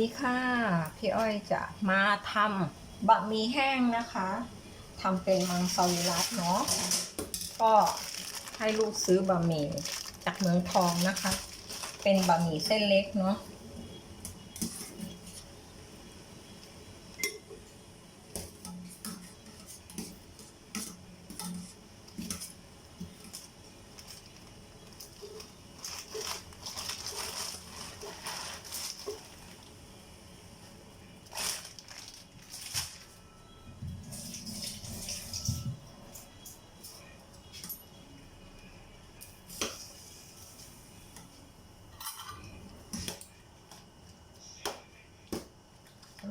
ดีค่ะ พี่อ้อยจะมาทำบะหมี่แห้งนะคะทำเป็นมังสวิรัตเนาะก็ให้ลูกซื้อบะหมี่จากเมืองทองนะคะ เป็นบะหมี่เส้นเล็กเนาะ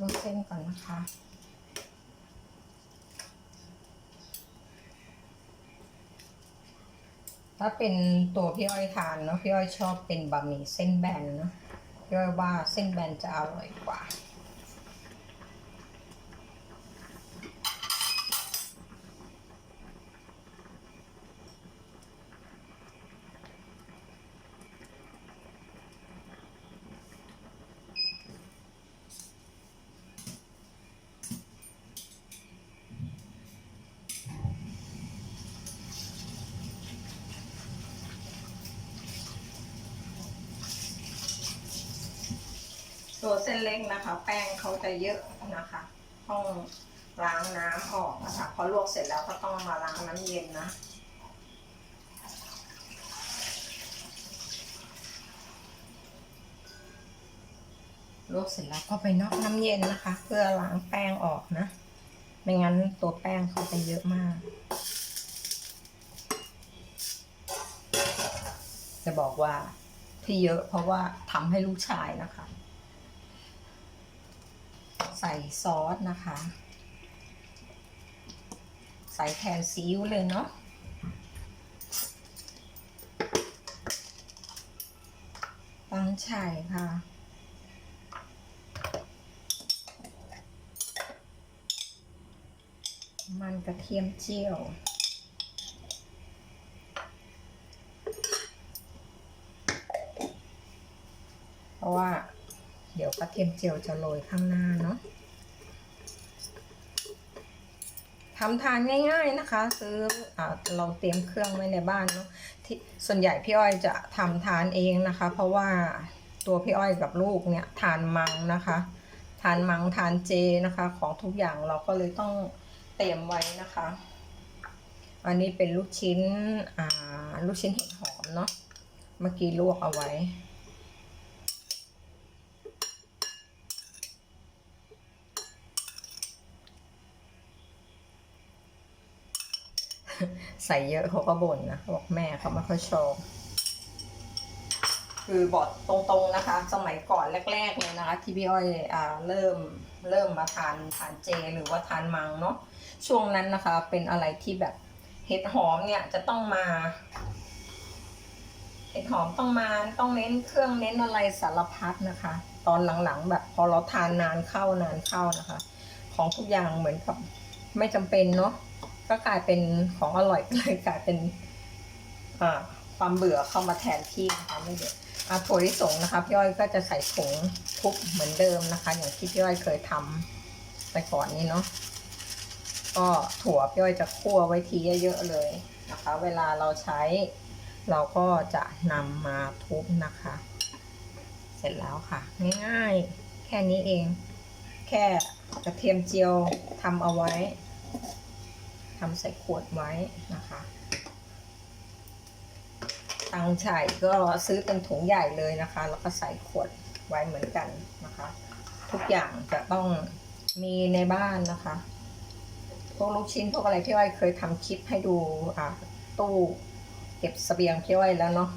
วกเส้นก่อนนะคะถ้าเป็นตัวพี่อ้อยทานเนาะพี่อ้อยชอบเป็นบะหมี่เส้นแบนเนาะพี่อ้อยว่าเส้นแบนจะอร่อยกว่า ตัวเส้นเล็กนะคะ แป้งเขาจะเยอะนะคะ ต้องล้างน้ำออกนะคะพอลวกเสร็จแล้วก็ต้องมาล้างน้ำเย็นนะลวกเสร็จแล้วก็ไปนอกน้ำเย็นนะคะ เพื่อล้างแป้งออกนะ ไม่งั้นตัวแป้งเขาจะเยอะมาก จะบอกว่าที่เยอะเพราะว่าทำให้ลูกชายนะคะ ใส่ซอสนะคะ ใส่แทนซีอิ๊วเลยเนาะตั้งไช่ค่ะมันกระเทียมเจียว เพราะว่า เดี๋ยวกระเทียมเจียวจะโรยข้างหน้าเนาะทำทานง่าย ๆนะคะ ซื้ออเราเตรียมเครื่องไว้ในบ้านเนาะที่ส่วนใหญ่พี่อ้อยจะทำทานเองนะคะ เพราะว่าตัวพี่อ้อยกับลูกเนี่ยทานมังนะคะทานมังทานเจนะคะ ของทุกอย่างเราก็เลยต้องเตรียมไว้นะคะ อันนี้เป็นลูกชิ้นลูกชิ้นเห็ดหอมเนาะเมื่อกี้ลวกเอาไว้ ใส่เยอะเขาก็บ่นนะบอกแม่เขาไม่ค่อยชอบคือบอกตรงๆนะคะ สมัยก่อนแรก ๆเลยนะคะ ที่พี่อ้อยอ่าเริ่มเริ่มมาทานทานเจหรือว่าทานมังเนาะช่วงนั้นนะคะ เป็นอะไรที่แบบเห็ดหอมเนี่ยจะต้องมาเห็ดหอมต้องมาต้องเน้นเครื่องเน้นอะไรสารพัดนะคะ ตอนหลังๆ แบบพอเราทานนานเข้านานเข้านะคะ ของทุกอย่างเหมือนกับไม่จำเป็นเนาะ ก็กลายเป็นของอร่อยเลยกลายเป็นความเบื่อเข้ามาแทนที่นะคะไม่เดืออาถั่วลิสงนะคะพี่อ้อยก็จะใส่ถุงทุบเหมือนเดิมนะคะ อย่างที่พี่อ้อยเคยทำไปก่อนนี้เนาะก็ถั่วพี่อ้อยจะคั่วไว้ทีเยอะๆเลยนะคะ เวลาเราใช้เราก็จะนำมาทุบนะคะ เสร็จแล้วค่ะ ง่ายๆ แค่นี้เอง แค่กระเทียมเจียวทำเอาไว้ ทำใส่ขวดไว้นะคะ ตังไฉ่ก็ซื้อเป็นถุงใหญ่เลยนะคะ แล้วก็ใส่ขวดไว้เหมือนกันนะคะ ทุกอย่างจะต้องมีในบ้านนะคะพวกลูกชิ้นพวกอะไรพี่อ้อยเคยทำคลิปให้ดูอ่าตู้เก็บสเสบียงพี่อ้อยแล้วเนาะ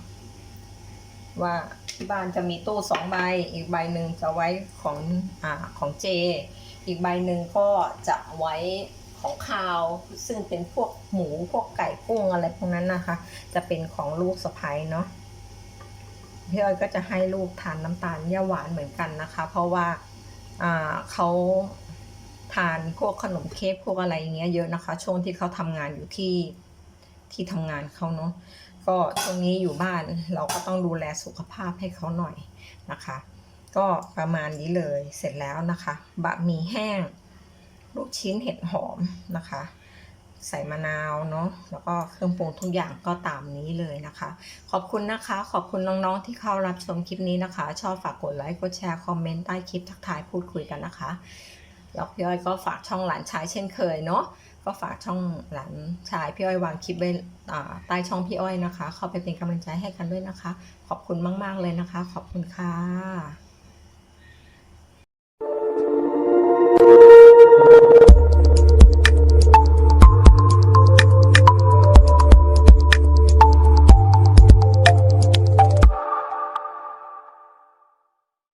ว่าที่บ้านจะมีตู้สองใบ อีกใบหนึ่งจะไว้ของอ่าของเจ อีกใบหนึ่งก็จะไว้ ของคาว ซึ่งเป็นพวกหมูพวกไก่กุ้งอะไรพวกนั้นนะคะ จะเป็นของลูกสะพ้ยเนาะพี่อ้อยก็จะให้ลูกทานน้ำตาลย่าหวานเหมือนกันนะคะ เพราะว่าอ่าเขาทานพวกขนมเค้กพวกอะไรอย่างเงี้ยเยอะนะคะ ช่วงที่เขาทำงานอยู่ที่ที่ทำงานเขาเนาะก็ช่วงนี้อยู่บ้านเราก็ต้องดูแลสุขภาพให้เขาหน่อยนะคะ ก็ประมาณนี้เลยเสร็จแล้วนะคะบะหมี่แห้ง ลูกชิ้นเห็ดหอมนะคะ ใส่มะนาวเนาะแล้วก็เครื่องปรุงทุกอย่างก็ตามนี้เลยนะคะ ขอบคุณนะคะ ขอบคุณน้องๆที่เข้ารับชมคลิปนี้นะคะ ชอบฝากกดไลค์กดแชร์คอมเมนต์ใต้คลิปทักทายพูดคุยกันนะคะแล้วพี่อ้อยก็ฝากช่องหลานชายเช่นเคยเนาะก็ฝากช่องหลานชายพี่อ้อยวางคลิปไว้ใต้ช่องพี่อ้อยนะคะ เข้าไปเป็นกำลังใจให้กันด้วยนะคะ ขอบคุณมาก ๆ เลยนะคะ ขอบคุณค่ะ